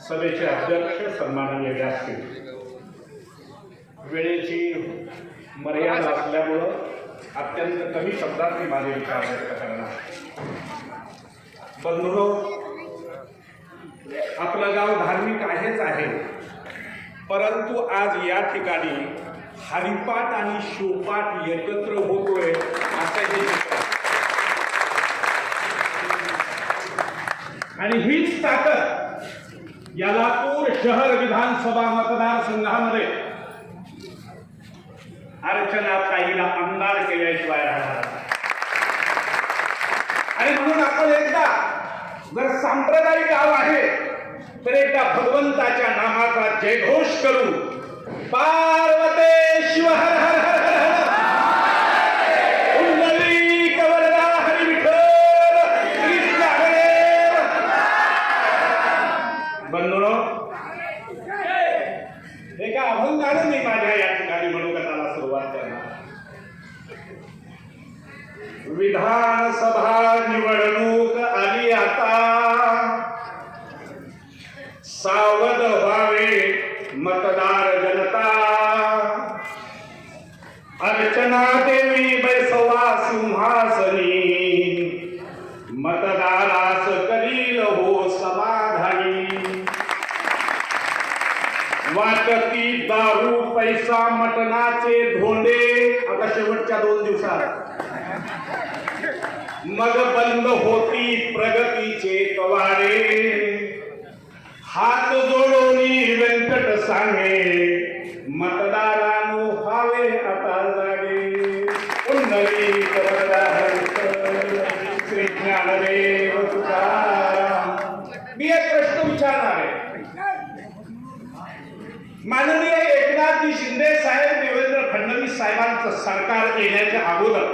सभेचे अध्यक्ष सन्माननीय व्यासपीठ. वेळेची मर्यादा असल्यामुळं अत्यंत कमी शब्दात मी माझे विचार व्यक्त करणार बंधुरो आपलं गाव धार्मिक आहेच आहे परंतु आज या ठिकाणी हरिपाठ आणि शिवपाठ एकत्र होतोय असं हे आणि हीच ताकद यलापूर शहर विधानसभा मतदारसंघामध्ये अर्चना ताईला आमदार केल्याशिवाय राहणार आणि म्हणून आपण एकदा जर सांप्रदायिक गाव आहे तर एकदा भगवंताच्या नामाचा जयघोष करू पार्वते शिव हर हर हर कुंडलिक वरदा हरी विठ्ठल कृष्ण हरे बंधुनो एका अभंगाने मी माझ्या या ठिकाणी मनोगताला सुरुवात करणार विधानसभा निवडणूक आली आता सावध व्हावे मतदार जनता अर्चना देवी बैसवा सिंहासनी मतदारास करील हो समाधानी वाटती दारू पैसा मटणाचे धोंडे. आता शेवटच्या दोन दिवसात. मग बंद होती प्रगतीचे कवाडे हात जोडोनी व्यंकट सांगे. मतदारानो व्हावे आता जागे. पुंडली श्री ज्ञानदेव तुकाराम. मी एक प्रश्न विचारणार आहे. माननीय एकनाथजी शिंदे साहेब देवेंद्र फडणवीस साहेबांचं सरकार येण्याच्या अगोदर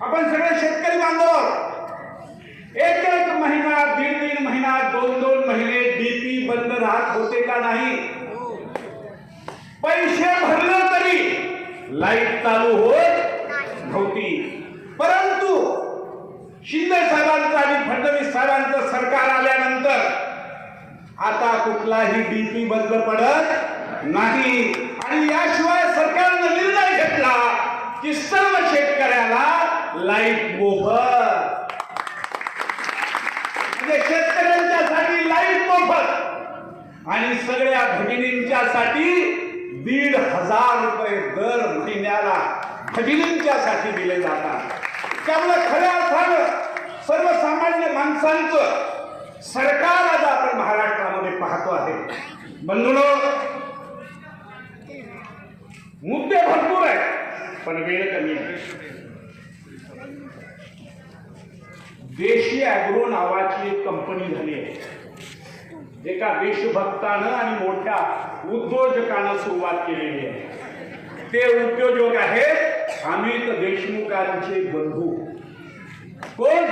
आपण सगळे शेतकरी बांधव एक एक महिना दीड दीड महिना दोन दोन महिने डीपी बंद राहत होते का नाही? पैसे भरले तरी लाइट चालू होत नव्हती. परंतु शिंदे साहेबांचं आणि फडणवीस साहेबांचं सरकार आल्यानंतर आता कुठलाही डीपी बंद पडत नाही. आणि याशिवाय सरकारनं निर्णय घेतला की सर्व शेतकऱ्याला लाइट मोफत. म्हणजे शेतकऱ्यांच्यासाठी लाइट मोफत. आणि सगळ्या भगिनींच्यासाठी दीड हजार रुपये दर महिन्याला भगिनींच्यासाठी दिले जातात. त्यामुळे खऱ्या अर्थानं सर्वसामान्य माणसांचं सरकार आज आपण महाराष्ट्रामध्ये पाहतो आहे. बंधुनो मुद्दे भरपूर आहेत पण वेळ कमी आहे. देशी अॅग्रो नावाची एक कंपनी झाली आहे. एका देशभक्तानं आणि मोठ्या उद्योजकानं सुरुवात केलेली आहे. ते उद्योजक आहेत अमित देशमुखांचे बंधू. कोण?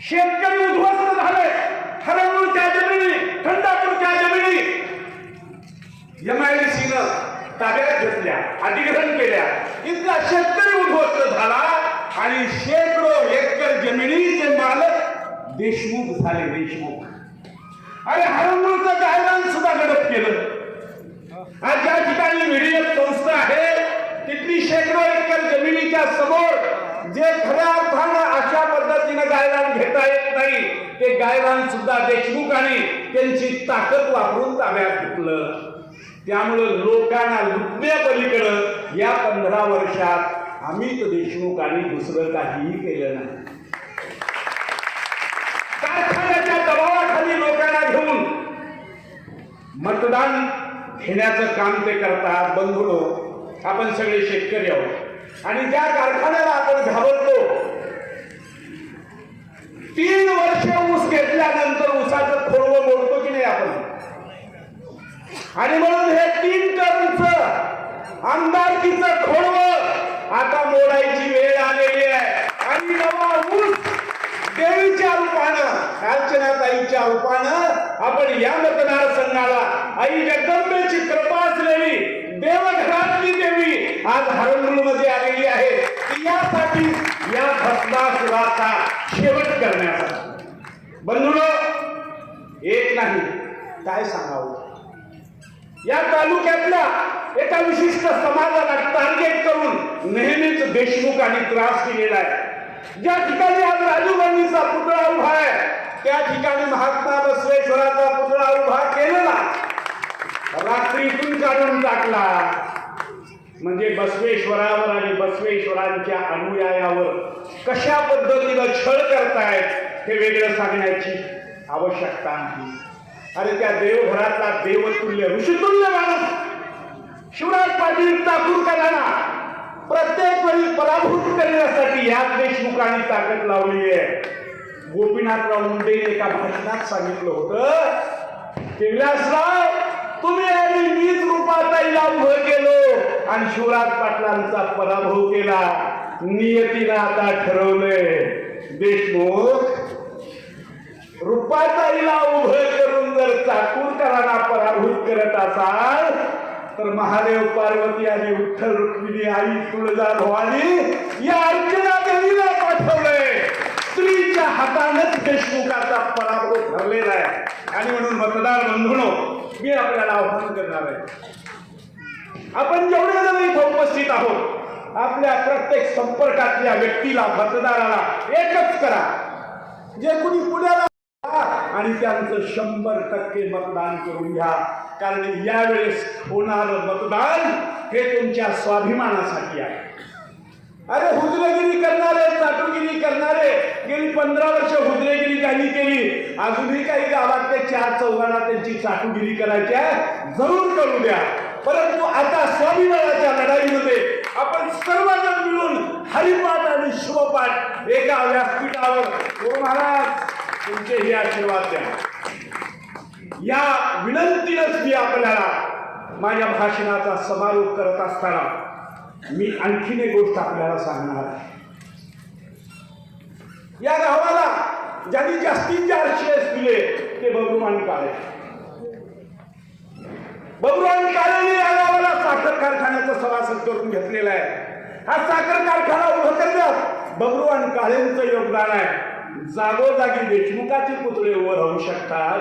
शेतकरी उद्ध्वस्त झाले. हरंगूरच्या जमिनी खंडापूरच्या जमिनी. एम आय डी ताब्यात घेतल्या अधिग्रहण केल्या. इतका शेतकरी उद्ध्वस्त झाला आणि शेकडो एकर जमिनीचे मालक देशमुख झाले देशमुख. आणि हरंगूरचं कायदान सुद्धा गडप केलं. आज ज्या ठिकाणी व्हिडिओ संस्था आहे तिथली शेकडो एकर जमिनीच्या समोर जे खऱ्या अर्थानं अशा पद्धतीनं गायदान घेता येत नाही ते गायदान सुद्धा देशमुख आणि त्यांची ताकद वापरून ताब्यात घेतलं. त्यामुळं लोकांना लुटण्यापलीकडं या पंधरा वर्षात अमित देशमुख आणि दुसरं काहीही केलं नाही. कारखान्याच्या दबावाखाली लोकांना घेऊन मतदान घेण्याचं काम ते करतात बंधुडो आपण सगळे शेतकरी आहोत. आणि ज्या कारखान्याला आपण घाबरतो तीन वर्ष ऊस घेतल्यानंतर ऊसाचं खोडवं मोडतो की नाही आपण आणि म्हणून हे तीन कर्मच आमदारकीच खोडव. आता मोडायची वेळ आलेली आहे. आणि नवा ऊस देवीच्या रूपानं अर्चनाताईच्या रूपानं आपण या मतदारसंघाला आई जगदंबेची कृपा असलेली देवघरातली देवी आज हरंगुळमध्ये आलेली आहे. यासाठी या भस्मासुराचा शेवट करण्यासाठी बंधुळ एक नाही काय सांगावं? या तालुक्यातल्या एका विशिष्ट समाजाला टार्गेट करून नेहमीच देशमुख आणि त्रास केलेला आहे. ज्या ठिकाणी आज राजीव गांधीचा पुतळा उभा आहे त्या ठिकाणी महात्मा बसवेश्वराचा पुतळा उभा केलेला. रात्रीतून काढून टाकला. म्हणजे बसवेश्वरावर आणि बसवेश्वरांच्या अनुयायावर कशा पद्धतीनं छळ करतायत हे वेगळं सांगण्याची आवश्यकता नाही. अरे त्या देवघरातला देवतुल्य ऋषितुल्य माणूस शिवराज पाटील टाकूरकरांना प्रत्येक वेळी पराभूत करण्यासाठी याच देशमुखांनी ताकद लावली आहे. गोपीनाथराव मुंडे एका भाषणात सांगितलं होतं की तुम्ही आणि वीज रूपाताईला उभं केलो आणि शिवराज पाटलांचा पराभव केला. नियतीनं आता ठरवलंय देशमुख रुपाताईला उभं चाकूरकरांना पराभूत करत असाल? तर महादेव पार्वती आणि विठ्ठल रुक्मिणी आई तुळजा भवानी या अर्चना देवीला पाठवलंय स्त्रीच्या हातानच देशमुखाचा पराभव ठरलेला आहे. आणि म्हणून मतदार बंधूनो मी आपल्याला आव्हान करणार आहे. आपण जेवढे जण इथं उपस्थित आहोत आपल्या प्रत्येक संपर्कातल्या व्यक्तीला मतदाराला एकच करा. जे कुणी पुण्याला आणि त्यांचं शंभर टक्के मतदान करून घ्या. कारण यावेळेस होणारं मतदान हे तुमच्या स्वाभिमानासाठी आहे. अरे हुजरेगिरी करणारे चाटूगिरी करणारे गेली पंधरा वर्ष हुजरेगिरी त्यांनी केली. अजूनही काही गावात ते चार चौघांना त्यांची चाटूगिरी करायची आहे जरूर करू द्या. परंतु आता स्वाभिमानाच्या लढाईमध्ये आपण सर्वजण मिळून हरिपाठ आणि शुभपाठ एका व्यासपीठावर. गुरु महाराज तुमचेही आशीर्वाद द्या. या विनंतीनच मी आपल्याला माझ्या भाषणाचा समारोप करत असताना मी आणखीन एक गोष्ट आपल्याला सांगणार आहे. या गावाला ज्यांनी जास्तीत जास्त शेअर्स दिले ते बबरुमान काळे. बबरुमान काळेने या गावाला साखर कारखान्याचं सभासद करून घेतलेलं आहे. हा साखर कारखाना उभं करण्यात बबरुवान काळेंचं योगदान आहे. जागोजागी देशमुखाचे पुतळे उभं राहू शकतात.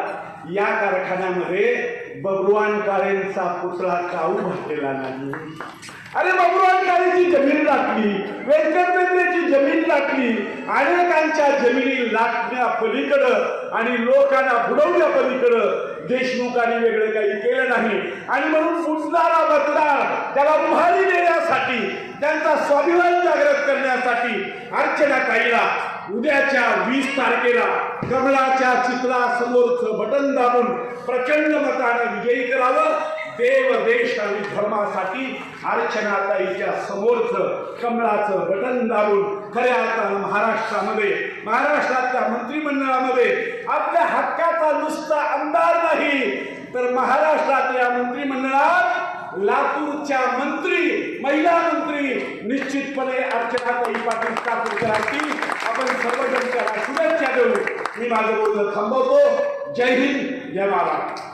या कारखान्यामध्ये बबरुवान काळेंचा पुतळा का उभा नाही? अरे बबरुवान काळेची जमीन लाटली व्यंकट बेंद्रेची जमीन लाटली अनेकांच्या जमिनी लाटण्या पलीकडं आणि लोकांना बुडवण्या पलीकडं. देशमुखांनी वेगळं काही केलं नाही. आणि म्हणून उचणारा मतदार त्याला उभारी देण्यासाठी त्यांचा स्वाभिमान जागृत करण्यासाठी अर्चना ताईला उद्याच्या वीस तारखेला कमळाच्या चित्रासमोरचं बटन दाबून प्रचंड मतानं विजयी करावं. देव देश आणि धर्मासाठी अर्चनाताईच्या समोरचं कमळाचं बटन दाबून खऱ्या अर्थानं महाराष्ट्रामध्ये महाराष्ट्रातल्या मंत्रिमंडळामध्ये आपल्या हक्काचा नुसता आमदार नाही तर महाराष्ट्रातल्या मंत्रिमंडळात लातूरच्या मंत्री महिला मंत्री निश्चितपणे अर्चनाताई पाटील कापूरकर आपण सर्वजण त्याला शुभेच्छा देऊ मी माझं बोलणं थांबवतो. जय हिंद. जय महाराष्ट्र.